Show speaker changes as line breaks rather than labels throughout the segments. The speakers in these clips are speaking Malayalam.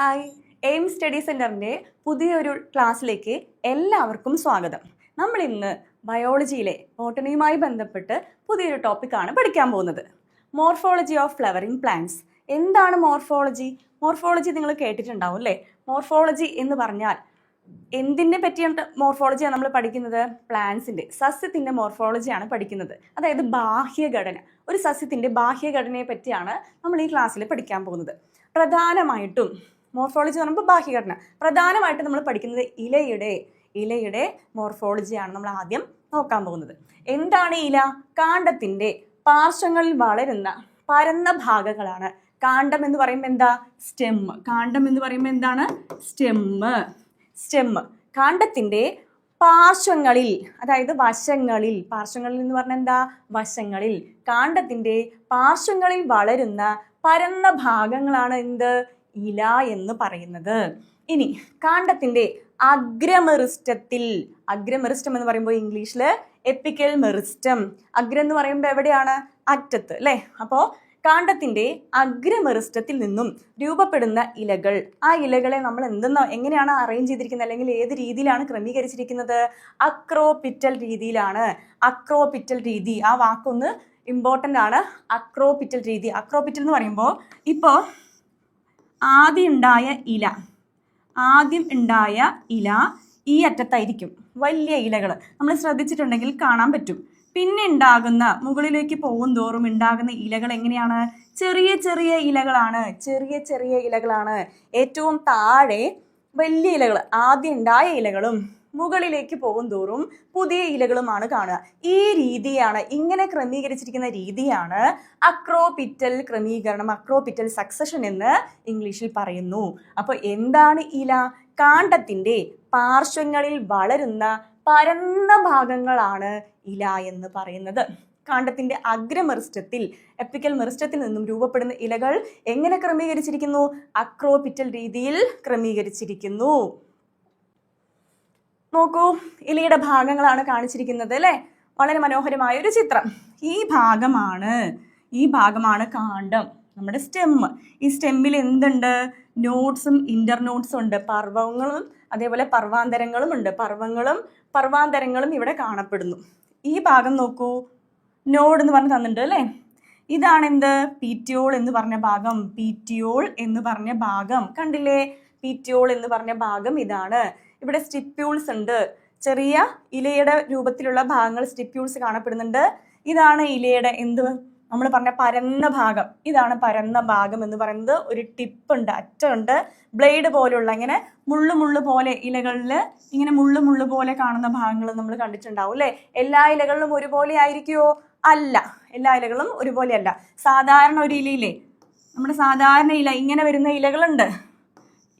ഹായ്. എയിം സ്റ്റഡി സെന്ററിന്റെ പുതിയൊരു ക്ലാസ്സിലേക്ക് എല്ലാവർക്കും സ്വാഗതം. നമ്മൾ ഇന്ന് ബയോളജിയിലെ ബോട്ടണിയുമായി ബന്ധപ്പെട്ട് പുതിയൊരു ടോപ്പിക്കാണ് പഠിക്കാൻ പോകുന്നത്. Morphology of flowering plants. എന്താണ് മോർഫോളജി? മോർഫോളജി നിങ്ങൾ കേട്ടിട്ടുണ്ടാവും അല്ലേ? മോർഫോളജി എന്ന് പറഞ്ഞാൽ എന്തിനെ പറ്റിയാണ് മോർഫോളജിയാണ് നമ്മൾ പഠിക്കുന്നത്? പ്ലാന്റ്സിന്റെ സസ്യത്തിന്റെ മോർഫോളജിയാണ് പഠിക്കുന്നത്. അതായത് ബാഹ്യഘടന ഒരു സസ്യത്തിന്റെ ബാഹ്യഘടനയെ പറ്റിയാണ് നമ്മൾ ഈ ക്ലാസ്സിൽ പഠിക്കാൻ പോകുന്നത്. പ്രധാനമായിട്ടും മോർഫോളജി എന്ന് പറയുമ്പോൾ ബാഹ്യഘടന. പ്രധാനമായിട്ട് നമ്മൾ പഠിക്കുന്നത് ഇലയുടെ ഇലയുടെ മോർഫോളജിയാണ് നമ്മൾ ആദ്യം നോക്കാൻ പോകുന്നത്. എന്താണ് ഇല? കാണ്ടത്തിന്റെ പാർശ്വങ്ങളിൽ വളരുന്ന പരന്ന ഭാഗങ്ങളാണ്. കാണ്ടം എന്ന് പറയുമ്പോൾ എന്താ? സ്റ്റെം കാണ്ടം എന്ന് പറയുമ്പോൾ എന്താണ്? സ്റ്റെമ്മ് സ്റ്റെമ്മ് കാണ്ടത്തിന്റെ പാർശ്വങ്ങളിൽ അതായത് വശങ്ങളിൽ പാർശ്വങ്ങളിൽ എന്ന് പറഞ്ഞാൽ എന്താ? വശങ്ങളിൽ. കാണ്ടത്തിന്റെ പാർശ്വങ്ങളിൽ വളരുന്ന പരന്ന ഭാഗങ്ങളാണ് എന്ത്? ഇല എന്ന് പറയുന്നത്. ഇനി കാണ്ടത്തിന്റെ അഗ്രമെറിസ്റ്റത്തിൽ അഗ്രമെറിസ്റ്റം എന്ന് പറയുമ്പോൾ ഇംഗ്ലീഷിൽ എപ്പിക്കൽ മെറിസ്റ്റം. അഗ്രം എന്ന് പറയുമ്പോൾ എവിടെയാണ്? അറ്റത്ത് അല്ലേ? അപ്പോൾ കാണ്ടത്തിന്റെ അഗ്രമെറിസ്റ്റത്തിൽ നിന്നും രൂപപ്പെടുന്ന ഇലകൾ. ആ ഇലകളെ നമ്മൾ എന്തെന്നോ എങ്ങനെയാണ് അറേഞ്ച് ചെയ്തിരിക്കുന്നത്? അല്ലെങ്കിൽ ഏത് രീതിയിലാണ് ക്രമീകരിച്ചിരിക്കുന്നത്? അക്രോപിറ്റൽ രീതിയിലാണ്. അക്രോപിറ്റൽ രീതി. ആ വാക്കൊന്ന് ഇമ്പോർട്ടന്റ് ആണ്. അക്രോപിറ്റൽ രീതി. അക്രോപിറ്റൽ എന്ന് പറയുമ്പോൾ ഇപ്പോൾ ആദ്യം ഉണ്ടായ ഇല. ആദ്യം ഉണ്ടായ ഇല ഈ അറ്റത്തായിരിക്കും. വലിയ ഇലകൾ നമ്മൾ ശ്രദ്ധിച്ചിട്ടുണ്ടെങ്കിൽ കാണാൻ പറ്റും. പിന്നെ ഉണ്ടാകുന്ന മുകളിലേക്ക് പോകും തോറും ഉണ്ടാകുന്ന ഇലകൾ എങ്ങനെയാണ്? ചെറിയ ചെറിയ ഇലകളാണ്. ചെറിയ ചെറിയ ഇലകളാണ്. ഏറ്റവും താഴെ വലിയ ഇലകൾ ആദ്യം ഉണ്ടായ ഇലകളും മുകളിലേക്ക് പോകും തോറും പുതിയ ഇലകളുമാണ് കാണുക. ഈ രീതിയാണ് ഇങ്ങനെ ക്രമീകരിച്ചിരിക്കുന്ന രീതിയാണ് അക്രോപിറ്റൽ ക്രമീകരണം അക്രോപിറ്റൽ സക്സഷൻ എന്ന് ഇംഗ്ലീഷിൽ പറയുന്നു. അപ്പോൾ എന്താണ് ഇല? കാണ്ടത്തിന്റെ പാർശ്വങ്ങളിൽ വളരുന്ന പരന്ന ഭാഗങ്ങളാണ് ഇല എന്ന് പറയുന്നത്. കാണ്ഡത്തിന്റെ അഗ്രമെറിസ്റ്റത്തിൽ എപ്പിക്കൽ മെറിസ്റ്റത്തിൽ നിന്നും രൂപപ്പെടുന്ന ഇലകൾ എങ്ങനെ ക്രമീകരിച്ചിരിക്കുന്നു? അക്രോപിറ്റൽ രീതിയിൽ ക്രമീകരിച്ചിരിക്കുന്നു. നോക്കൂ ഇലയുടെ ഭാഗങ്ങളാണ് കാണിച്ചിരിക്കുന്നത് അല്ലേ? വളരെ മനോഹരമായ ഒരു ചിത്രം. ഈ ഭാഗമാണ് ഈ ഭാഗമാണ് കാണ്ടം നമ്മുടെ സ്റ്റെം ഈ സ്റ്റെമ്മിൽ എന്തുണ്ട്? നോട്ട്സും ഇന്റർനോട്ട്സും ഉണ്ട് പർവങ്ങളും അതേപോലെ പർവാന്തരങ്ങളും ഉണ്ട്. പർവങ്ങളും പർവാന്തരങ്ങളും ഇവിടെ കാണപ്പെടുന്നു. ഈ ഭാഗം നോക്കൂ നോഡ് എന്ന് പറഞ്ഞ് തന്നിട്ടുണ്ട് അല്ലേ? ഇതാണ് എന്ത് പീറ്റിയോൾ എന്ന് പറഞ്ഞ ഭാഗം. പീറ്റിയോൾ എന്ന് പറഞ്ഞ ഭാഗം. കണ്ടില്ലേ? പീറ്റിയോൾ എന്ന് പറഞ്ഞ ഭാഗം ഇതാണ്. ഇവിടെ സ്റ്റിപ്യൂൾസ് ഉണ്ട്. ചെറിയ ഇലയുടെ രൂപത്തിലുള്ള ഭാഗങ്ങൾ സ്റ്റിപ്യൂൾസ് കാണപ്പെടുന്നുണ്ട്. ഇതാണ് ഇലയുടെ എന്ത്? നമ്മൾ പറഞ്ഞ പരന്ന ഭാഗം. ഇതാണ് പരന്ന ഭാഗം എന്ന് പറയുന്നത് ഒരു ടിപ്പ് ഉണ്ട് അറ്റമുണ്ട് ബ്ലേഡ് പോലുള്ള ഇങ്ങനെ മുള്ളു മുള്ളു പോലെ ഇലകളിൽ ഇങ്ങനെ മുള്ളു മുള്ളു പോലെ കാണുന്ന ഭാഗങ്ങൾ നമ്മൾ കണ്ടിട്ടുണ്ടാവും അല്ലേ? എല്ലാ ഇലകളിലും ഒരുപോലെ ആയിരിക്കുമോ അല്ല. എല്ലാ ഇലകളും ഒരുപോലെയല്ല. സാധാരണ ഒരു ഇലയില്ലേ? നമ്മുടെ സാധാരണ ഇല ഇങ്ങനെ വരുന്ന ഇലകളുണ്ട്.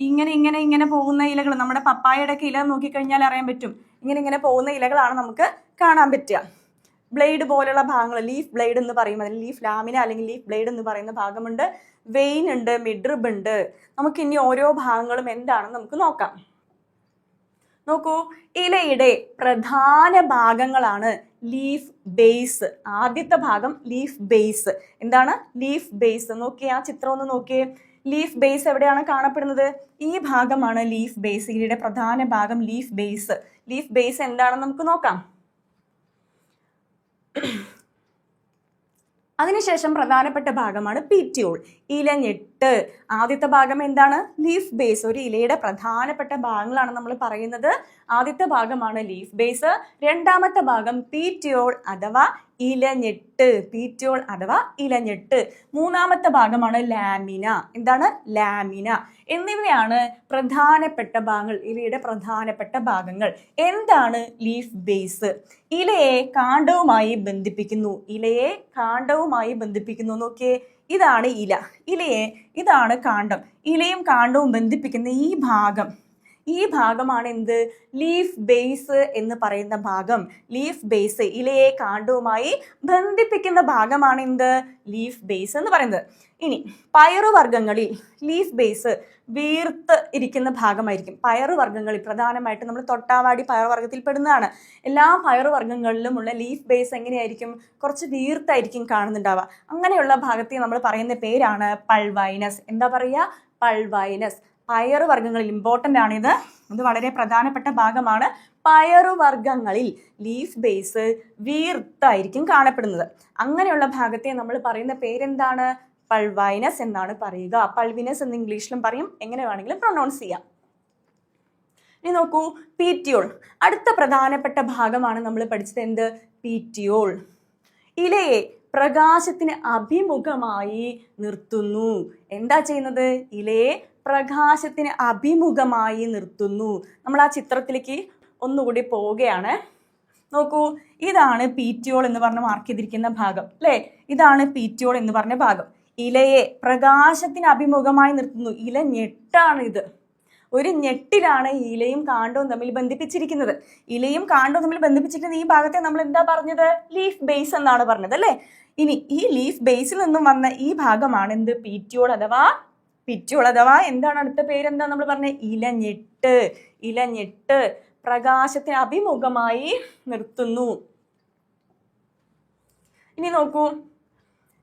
ഇങ്ങനെ ഇങ്ങനെ ഇങ്ങനെ പോകുന്ന ഇലകൾ. നമ്മുടെ പപ്പായയുടെ ഇല നോക്കിക്കഴിഞ്ഞാൽ അറിയാൻ പറ്റും. ഇങ്ങനെ ഇങ്ങനെ പോകുന്ന ഇലകളാണ് നമുക്ക് കാണാൻ പറ്റുക. ബ്ലേഡ് പോലുള്ള ഭാഗങ്ങൾ ലീഫ് ബ്ലേഡ് എന്ന് പറയും അതിൽ ലീഫ് ലാമിന അല്ലെങ്കിൽ ലീഫ് ബ്ലേഡ് എന്ന് പറയുന്ന ഭാഗമുണ്ട്. വെയിൻ ഉണ്ട് മിഡ്രിബ് ഉണ്ട്. നമുക്ക് ഇനി ഓരോ ഭാഗങ്ങളും എന്താണെന്ന് നമുക്ക് നോക്കാം. നോക്കൂ ഇലയുടെ പ്രധാന ഭാഗങ്ങളാണ് ലീഫ് ബേസ്. ആദ്യത്തെ ഭാഗം ലീഫ് ബേസ്. എന്താണ്? Leaf base. നോക്കിയേ ആ ചിത്രം ഒന്ന് നോക്കിയേ. ലീഫ് ബേസ് എവിടെയാണ് കാണപ്പെടുന്നത്? ഈ ഭാഗമാണ് ലീഫ് ബേസ് ഇലയുടെ പ്രധാന ഭാഗം ലീഫ് ബേസ് ലീഫ് ബേസ് എന്താണെന്ന് നമുക്ക് നോക്കാം. അതിനുശേഷം പ്രധാനപ്പെട്ട ഭാഗമാണ് പീറ്റിയോൾ ഇലഞ്ഞെട്ട്. ആദ്യത്തെ ഭാഗം എന്താണ്? ലീഫ് ബേസ് ഒരു ഇലയുടെ പ്രധാനപ്പെട്ട ഭാഗങ്ങളാണ് നമ്മൾ പറയുന്നത്. ആദ്യത്തെ ഭാഗമാണ് ലീഫ് ബേസ് രണ്ടാമത്തെ ഭാഗം പീറ്റിയോൾ അഥവാ ഇലഞ്ഞെട്ട്. പീറ്റിയോൾ അഥവാ ഇലഞ്ഞെട്ട്. മൂന്നാമത്തെ ഭാഗമാണ് ലാമിന. എന്താണ്? ലാമിന. എന്നിവയാണ് പ്രധാനപ്പെട്ട ഭാഗങ്ങൾ ഇലയുടെ പ്രധാനപ്പെട്ട ഭാഗങ്ങൾ. എന്താണ് ലീഫ് ബേസ് ഇലയെ കാണ്ഡവുമായി ബന്ധിപ്പിക്കുന്നു. ഇലയെ കാണ്ഡവുമായി ബന്ധിപ്പിക്കുന്നു. നോക്കിയേ. ഇതാണ് ഇല. ഇലയെ ഇതാണ് കാണ്ഡം. ഇലയും കാണ്ഡവും ബന്ധിപ്പിക്കുന്ന ഈ ഭാഗം. ഈ ഭാഗമാണ് എന്ത് ലീഫ് ബേസ് എന്ന് പറയുന്ന ഭാഗം. ലീഫ് ബേസ് ഇലയെ കാണ്ടവുമായി ബന്ധിപ്പിക്കുന്ന ഭാഗമാണ് എന്ത് ലീഫ് ബേസ് എന്ന് പറയുന്നത്. ഇനി പയറുവർഗങ്ങളിൽ ലീഫ് ബേസ് വീർത്ത് ഇരിക്കുന്ന ഭാഗമായിരിക്കും. പയറുവർഗങ്ങളിൽ പ്രധാനമായിട്ടും നമ്മൾ തൊട്ടാവാടി പയറുവർഗത്തിൽ പെടുന്നതാണ്. എല്ലാ പയറുവർഗങ്ങളിലുമുള്ള ലീഫ് ബേസ് എങ്ങനെയായിരിക്കും? കുറച്ച് വീർത്തായിരിക്കും കാണുന്നുണ്ടാവുക. അങ്ങനെയുള്ള ഭാഗത്തെ നമ്മൾ പറയുന്ന പേരാണ് പൾവൈനസ്. എന്താ പറയുക? പൾവൈനസ്. പയറുവർഗങ്ങളിൽ ഇമ്പോർട്ടന്റ് ആണിത്. ഇത് വളരെ പ്രധാനപ്പെട്ട ഭാഗമാണ്. പയറുവർഗങ്ങളിൽ ലീഫ് ബേസ് വീർത്തായിരിക്കും കാണപ്പെടുന്നത്. അങ്ങനെയുള്ള ഭാഗത്തെ നമ്മൾ പറയുന്ന പേരെന്താണ്? പൾവൈനസ് എന്നാണ് പറയുക. പൾവിനസ് എന്ന് ഇംഗ്ലീഷിലും പറയും. എങ്ങനെ വേണമെങ്കിലും പ്രൊണൗൺസ് ചെയ്യാം. ഇനി നോക്കൂ പീറ്റിയോൾ അടുത്ത പ്രധാനപ്പെട്ട ഭാഗമാണ് നമ്മൾ പഠിച്ചത് എന്ത്? പീറ്റിയോൾ ഇലയെ പ്രകാശത്തിന് അഭിമുഖമായി നിർത്തുന്നു. എന്താ ചെയ്യുന്നത്? ഇലയെ പ്രകാശത്തിന് അഭിമുഖമായി നിർത്തുന്നു. നമ്മൾ ആ ചിത്രത്തിലേക്ക് ഒന്നുകൂടി പോവുകയാണ്. നോക്കൂ ഇതാണ് പീറ്റിയോൾ എന്ന് പറഞ്ഞ് മാർക്ക് ചെയ്തിരിക്കുന്ന ഭാഗം അല്ലേ? ഇതാണ് പീറ്റിയോൾ എന്ന് പറഞ്ഞ ഭാഗം. ഇലയെ പ്രകാശത്തിന് അഭിമുഖമായി നിർത്തുന്നു. ഇല ഞെട്ടാണ് ഇത്. ഒരു ഞെട്ടിലാണ് ഇലയും കാണ്ടവും തമ്മിൽ ബന്ധിപ്പിച്ചിരിക്കുന്നത്. ഇലയും കാണ്ടവും തമ്മിൽ ബന്ധിപ്പിച്ചിരിക്കുന്ന ഈ ഭാഗത്തെ നമ്മൾ എന്താ പറഞ്ഞത്? ലീഫ് ബേസ് എന്നാണ് പറഞ്ഞത് അല്ലേ? ഇനി ഈ ലീഫ് ബേസിൽ നിന്നും വന്ന ഈ ഭാഗമാണ് എന്ത്? പീറ്റിയോൾ അഥവാ പിറ്റിയോൾ അഥവാ എന്താണ് അടുത്ത പേരെന്താ നമ്മൾ പറഞ്ഞത് ഇലഞ്ഞിട്ട്. ഇലഞ്ഞിട്ട് പ്രകാശത്തിന് അഭിമുഖമായി നിർത്തുന്നു. ഇനി നോക്കൂ.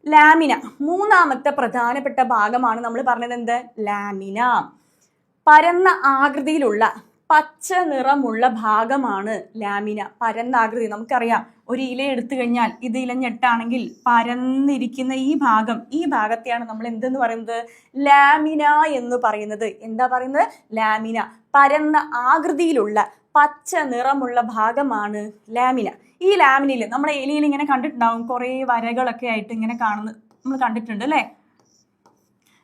ലാമിന. മൂന്നാമത്തെ പ്രധാനപ്പെട്ട ഭാഗമാണ് നമ്മൾ പറഞ്ഞത് എന്ത് ലാമിന. പരന്ന ആകൃതിയിലുള്ള പച്ച നിറമുള്ള ഭാഗമാണ് ലാമിന. പരന്ന ആകൃതി നമുക്കറിയാം ഒരു ഇല എടുത്തു കഴിഞ്ഞാൽ ഇത് ഇലഞ്ഞെട്ടാണെങ്കിൽ പരന്നിരിക്കുന്ന ഈ ഭാഗം ഈ ഭാഗത്തെയാണ് നമ്മൾ എന്തെന്ന് പറയുന്നത്? ലാമിന എന്ന് പറയുന്നത്. എന്താ പറയുന്നത്? ലാമിന. പരന്ന ആകൃതിയിലുള്ള പച്ച നിറമുള്ള ഭാഗമാണ് ലാമിന. ഈ ലാമിനയിൽ നമ്മുടെ ഇലയിൽ ഇങ്ങനെ കണ്ടിട്ടുണ്ടാവും. കുറേ വരകളൊക്കെ ആയിട്ട് ഇങ്ങനെ കാണുന്നത് നമ്മൾ കണ്ടിട്ടുണ്ട് അല്ലേ?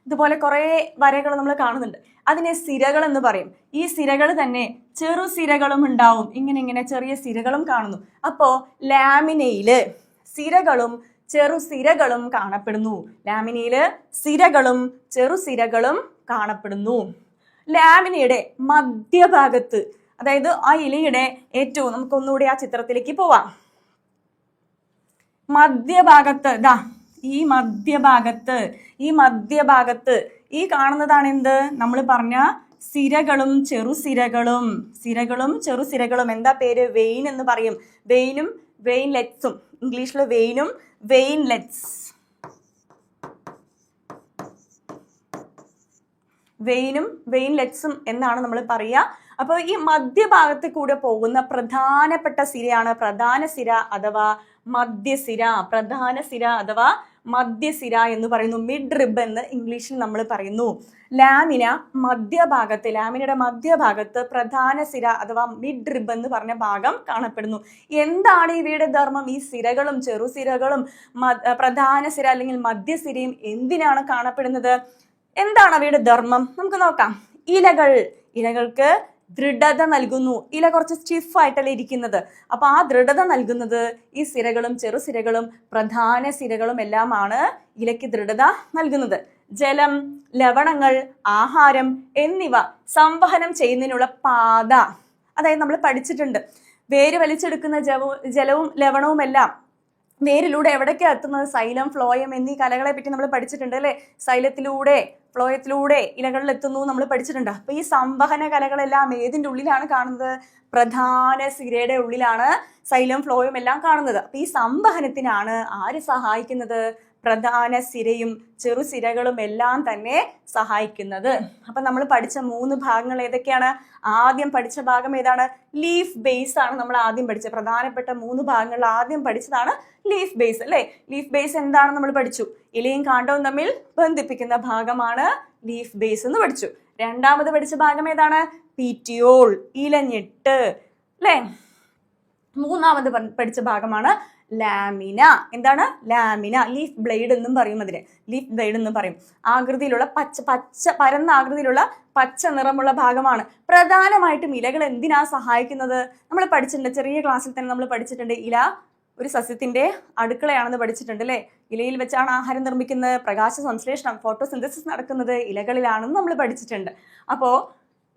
ഇതുപോലെ കുറേ വരകൾ നമ്മൾ കാണുന്നുണ്ട്. അതിനെ സിരകൾ എന്ന് പറയും. ഈ സിരകൾ തന്നെ ചെറു സിരകളും ഉണ്ടാവും. ഇങ്ങനെ ഇങ്ങനെ ചെറിയ സിരകളും കാണുന്നു. അപ്പോ ലാമിനയിൽ സിരകളും ചെറു സിരകളും കാണപ്പെടുന്നു. ലാമിനയിൽ സിരകളും ചെറു സിരകളും കാണപ്പെടുന്നു. ലാമിനയുടെ മധ്യഭാഗത്ത് അതായത് ആ ഇലയുടെ ഏറ്റവും നമുക്കൊന്നുകൂടി ആ ചിത്രത്തിലേക്ക് പോവാം. മധ്യഭാഗത്ത് ഇതാ ഈ മധ്യഭാഗത്ത് ഈ മധ്യഭാഗത്ത് ഈ കാണുന്നതാണ് എന്ത് നമ്മൾ പറഞ്ഞ സിരകളും ചെറുസിരകളും സിരകളും. ചെറുസിരകളും എന്താ പേര്? വെയിൻ എന്ന് പറയും. വെയിനും വെയിൻ ലെറ്റ്സും. ഇംഗ്ലീഷിൽ വെയിനും വെയിൻ ലെറ്റ്സ്. വെയിനും വെയിൻ ലെറ്റ്സും എന്നാണ് നമ്മൾ പറയുക. അപ്പോൾ ഈ മധ്യഭാഗത്ത് കൂടെ പോകുന്ന പ്രധാനപ്പെട്ട സിരയാണ് പ്രധാന സിര അഥവാ മധ്യസിര പ്രധാന സിര അഥവാ മധ്യസിര എന്ന് പറയുന്നു. മിഡ് റിബ് എന്ന് ഇംഗ്ലീഷിൽ നമ്മൾ പറയുന്നു. ലാമിന മധ്യഭാഗത്ത് ലാമിനയുടെ മധ്യഭാഗത്ത് പ്രധാന സിര അഥവാ മിഡ് റിബ് എന്ന് പറഞ്ഞ ഭാഗം കാണപ്പെടുന്നു. എന്താണ് ഇവയുടെ ധർമ്മം? ഈ സിരകളും ചെറുസിരകളും പ്രധാന സിര അല്ലെങ്കിൽ മധ്യസിരയും എന്തിനാണ് കാണപ്പെടുന്നത്? എന്താണ് അവയുടെ ധർമ്മം? നമുക്ക് നോക്കാം. ഇലകൾ. ഇലകൾക്ക് ദൃഢത നൽകുന്നു. ഇല കുറച്ച് സ്റ്റിഫായിട്ടല്ലേ ഇരിക്കുന്നത്. അപ്പൊ ആ ദൃഢത നൽകുന്നത് ഈ സിരകളും ചെറുസിരകളും പ്രധാന സിരകളും എല്ലാമാണ് ഇലയ്ക്ക് ദൃഢത നൽകുന്നത്. ജലം ലവണങ്ങൾ ആഹാരം എന്നിവ സംവഹനം ചെയ്യുന്നതിനുള്ള പാത. അതായത് നമ്മൾ പഠിച്ചിട്ടുണ്ട്. വേര് വലിച്ചെടുക്കുന്ന ജലവും ലവണവും എല്ലാം വേരിലൂടെ എവിടേക്കാണ് എത്തുന്നത്? സൈലം ഫ്ലോയം എന്നീ കലകളെ പറ്റി നമ്മൾ പഠിച്ചിട്ടുണ്ട് അല്ലേ? സൈലത്തിലൂടെ ഫ്ലോയത്തിലൂടെ ഇലകളിൽ എത്തുന്നു നമ്മൾ പഠിച്ചിട്ടുണ്ട്. അപ്പൊ ഈ സംവഹന കലകളെല്ലാം ഏതിന്റെ ഉള്ളിലാണ് കാണുന്നത്? പ്രധാന സിരയുടെ ഉള്ളിലാണ് സൈലം ഫ്ലോയും എല്ലാം കാണുന്നത്. അപ്പൊ ഈ സംവഹനത്തിനാണ് ആര് സഹായിക്കുന്നത്? പ്രധാന സിരയും ചെറു സിരകളും എല്ലാം തന്നെ സഹായിക്കുന്നത്. അപ്പൊ നമ്മൾ പഠിച്ച മൂന്ന് ഭാഗങ്ങൾ ഏതൊക്കെയാണ്? ആദ്യം പഠിച്ച ഭാഗം ഏതാണ്? ലീഫ് ബേസ് ആണ് നമ്മൾ ആദ്യം പഠിച്ചത്. പ്രധാനപ്പെട്ട മൂന്ന് ഭാഗങ്ങളിൽ ആദ്യം പഠിച്ചതാണ് ലീഫ് ബേസ് അല്ലേ? ലീഫ് ബേസ് എന്താണെന്ന് നമ്മൾ പഠിച്ചു? ഇലയും കാണ്ടവും തമ്മിൽ ബന്ധിപ്പിക്കുന്ന ഭാഗമാണ് ലീഫ് ബേസ് എന്ന് പഠിച്ചു. രണ്ടാമത് പഠിച്ച ഭാഗം ഏതാണ്? പീറ്റിയോൾ ഇലഞ്ഞിട്ട് അല്ലേ? മൂന്നാമത് പഠിച്ച ഭാഗമാണ് ലാമിന. എന്താണ്? ലാമിന. ലീഫ് ബ്ലേഡ് എന്നും പറയും അതിന് ലീഫ് ബ്ലേഡ് എന്നും പറയും. ആകൃതിയിലുള്ള പച്ച പച്ച പരന്ന ആകൃതിയിലുള്ള പച്ച നിറമുള്ള ഭാഗമാണ്. പ്രധാനമായിട്ടും ഇലകൾ എന്തിനാ സഹായിക്കുന്നത്? നമ്മൾ പഠിച്ചിട്ടുണ്ട് ചെറിയ ക്ലാസ്സിൽ തന്നെ നമ്മൾ പഠിച്ചിട്ടുണ്ട്. ഇല ഒരു സസ്യത്തിന്റെ അടുക്കളയാണെന്ന് പഠിച്ചിട്ടുണ്ട് അല്ലേ? ഇലയിൽ വെച്ചാണ് ആഹാരം നിർമ്മിക്കുന്നത് പ്രകാശ സംശ്ലേഷണം ഫോട്ടോസിന്തസിസ് നടക്കുന്നത് ഇലകളിലാണെന്ന് നമ്മൾ പഠിച്ചിട്ടുണ്ട്. അപ്പോൾ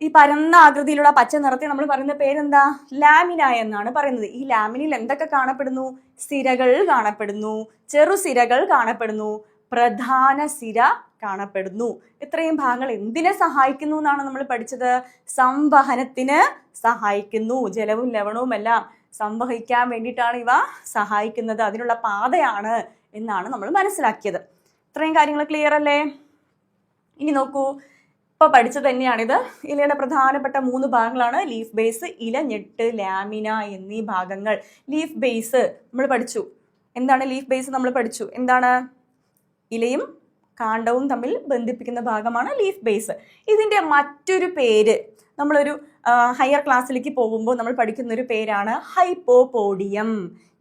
ഈ പരന്ന ആകൃതിയിലുള്ള പച്ച നിറത്തെ നമ്മൾ പറയുന്ന പേരെന്താ? ലാമിന എന്നാണ് പറയുന്നത്. ഈ ലാമിനിൽ എന്തൊക്കെ കാണപ്പെടുന്നു? സിരകൾ കാണപ്പെടുന്നു. ചെറുസിരകൾ കാണപ്പെടുന്നു. പ്രധാന സിര കാണപ്പെടുന്നു. ഇത്രയും ഭാഗങ്ങൾ എന്തിനെ സഹായിക്കുന്നു എന്നാണ് നമ്മൾ പഠിച്ചത്? സംവഹനത്തിന് സഹായിക്കുന്നു. ജലവും ലവണവും എല്ലാം സംവഹിക്കാൻ വേണ്ടിയിട്ടാണ് ഇവ സഹായിക്കുന്നത്. അതിനുള്ള പാതയാണ് എന്നാണ് നമ്മൾ മനസ്സിലാക്കിയത്. ഇത്രയും കാര്യങ്ങൾ ക്ലിയർ അല്ലേ? ഇനി നോക്കൂ. ഇപ്പൊ പഠിച്ചത് തന്നെയാണിത് ഇലയുടെ പ്രധാനപ്പെട്ട മൂന്ന് ഭാഗങ്ങളാണ് ലീഫ് ബേസ് ഇല ഞെട്ട് ലാമിന എന്നീ ഭാഗങ്ങൾ. ലീഫ് ബേസ് നമ്മൾ പഠിച്ചു. എന്താണ് ലീഫ് ബേസ് നമ്മൾ പഠിച്ചു? എന്താണ്? ഇലയും കാണ്ഡവും തമ്മിൽ ബന്ധിപ്പിക്കുന്ന ഭാഗമാണ് ലീഫ് ബേസ് ഇതിന്റെ മറ്റൊരു പേര് നമ്മളൊരു ഹയർ ക്ലാസ്സിലേക്ക് പോകുമ്പോൾ നമ്മൾ പഠിക്കുന്ന ഒരു പേരാണ് ഹൈപ്പോപോഡിയം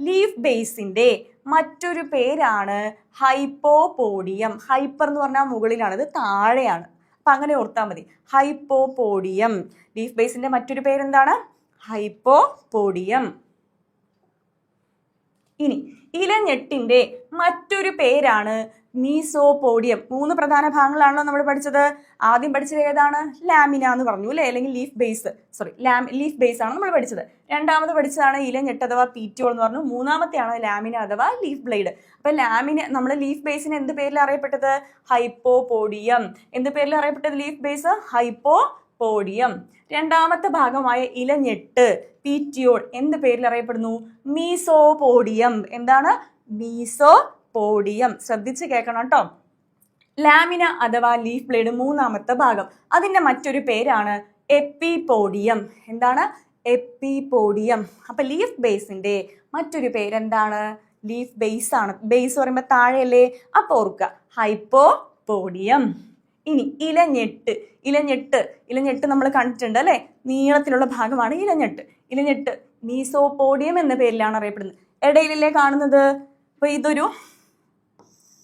ലീഫ് ബേസിന്റെ മറ്റൊരു പേരാണ് ഹൈപ്പോപോഡിയം ഹൈപ്പർ എന്ന് പറഞ്ഞാൽ മുകളിലാണ് ഇത് താഴെയാണ്. അപ്പം അങ്ങനെ ഓർത്താൽ മതി. ഹൈപ്പോപോഡിയം. ലീഫ് ബേസിന്റെ മറ്റൊരു പേരെന്താണ്? ഹൈപ്പോപോഡിയം. ഇനി ഇലഞ്ഞെട്ടിന്റെ മറ്റൊരു പേരാണ് മീസോപോഡിയം. മൂന്ന് പ്രധാന ഭാഗങ്ങളാണല്ലോ നമ്മൾ പഠിച്ചത്. ആദ്യം പഠിച്ചത് ഏതാണ്? ലാമിന എന്ന് പറഞ്ഞു അല്ലേ? അല്ലെങ്കിൽ leaf base sorry lam leaf base ആണ് നമ്മൾ പഠിച്ചത്. രണ്ടാമത് പഠിച്ചതാണ് ഇലഞ്ഞെട്ട് അഥവാ പീറ്റോൾ എന്ന് പറഞ്ഞു. മൂന്നാമത്തെയാണ് ലാമിന അഥവാ ലീഫ് ബ്ലേഡ് അപ്പൊ ലാമിന നമ്മൾ ലീഫ് ബേസിന് എന്ത് പേരിൽ അറിയപ്പെട്ടത്? ഹൈപ്പോപോഡിയം. എന്ത് പേരിൽ അറിയപ്പെട്ടത് ലീഫ് ബേസ് ഹൈപ്പോ പോഡിയം രണ്ടാമത്തെ ഭാഗമായ ഇലഞ്ഞെട്ട് പീറ്റിയോൾ എന്ത് പേരിൽ അറിയപ്പെടുന്നു? മീസോപോഡിയം. എന്താണ്? മീസോപോഡിയം. ശ്രദ്ധിച്ച് കേൾക്കണം കേട്ടോ. ലാമിന അഥവാ ലീഫ് ബ്ലേഡ് മൂന്നാമത്തെ ഭാഗം. അതിന്റെ മറ്റൊരു പേരാണ് എപ്പിപോഡിയം. എന്താണ്? എപ്പിപോഡിയം. അപ്പൊ ലീഫ് ബേസിന്റെ മറ്റൊരു പേരെന്താണ്? ലീഫ് ബേസ് ആണ് ബേസ് പറയുമ്പോൾ താഴെയല്ലേ? അപ്പോൾ ഓർക്കുക. ഹൈപ്പോപോഡിയം. ഇനി ഇലഞ്ഞെട്ട് ഇലഞ്ഞെട്ട് ഇലഞ്ഞെട്ട് നമ്മൾ കണ്ടിട്ടുണ്ട് അല്ലേ? നീളത്തിലുള്ള ഭാഗമാണ് ഇലഞ്ഞെട്ട്. ഇലഞ്ഞെട്ട് മീസോപോഡിയം എന്ന പേരിലാണ് അറിയപ്പെടുന്നത്. ഇടയിലല്ലേ കാണുന്നത്? അപ്പൊ ഇതൊരു